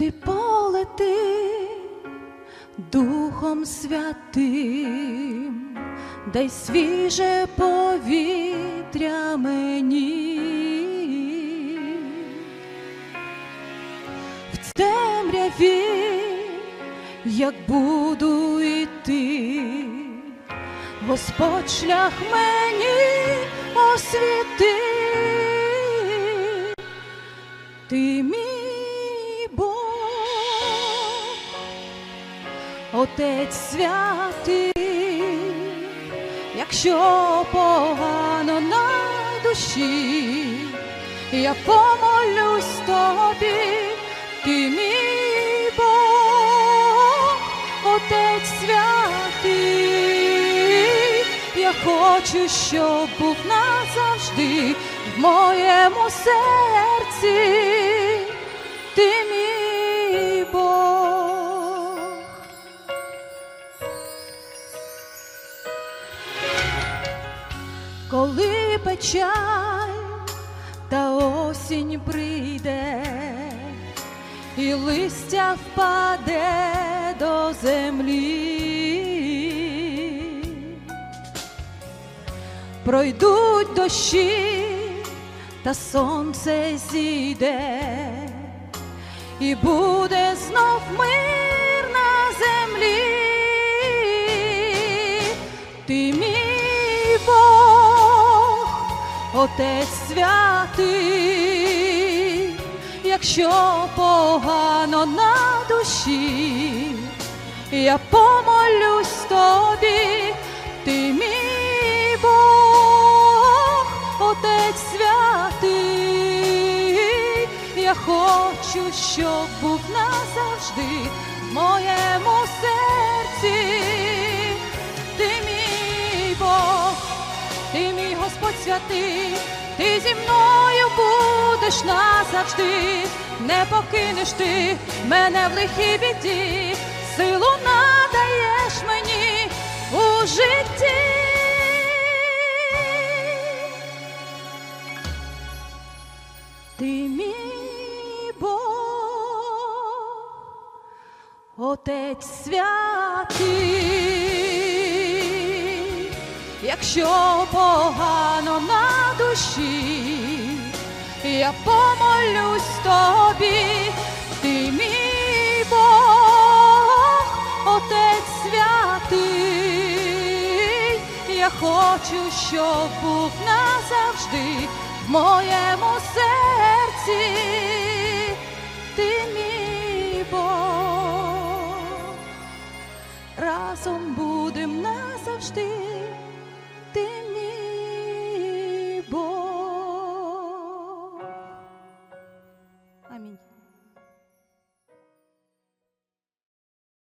ти полети Духом Святим, дай свіже повітря мені. В темряві, як буду йти, Господь шлях мені освіти. Ти мій Отець святий, якщо погано на душі, я помолюсь тобі, ти мій Бог, Отець святий, я хочу, щоб був назавжди в моєму серці, ти печаль та осінь прийде, і листя впаде до землі, пройдуть дощі, та сонце зійде, і буде знов мир на землі. Ти мій Бог, Отець святий, якщо погано на душі, я помолюсь тобі, ти мій Бог, Отець святий, я хочу, щоб був назавжди в моєму серці. Святий, ти зі мною будеш назавжди, не покинеш ти мене в лихій біді, силу надаєш мені у житті. Ти мій Бог, Отець святий, якщо погано на душі, я помолюсь тобі, ти мій Бог, Отець святий, я хочу, щоб був назавжди в моєму серці, ти мій Бог. Разом будем назавжди. te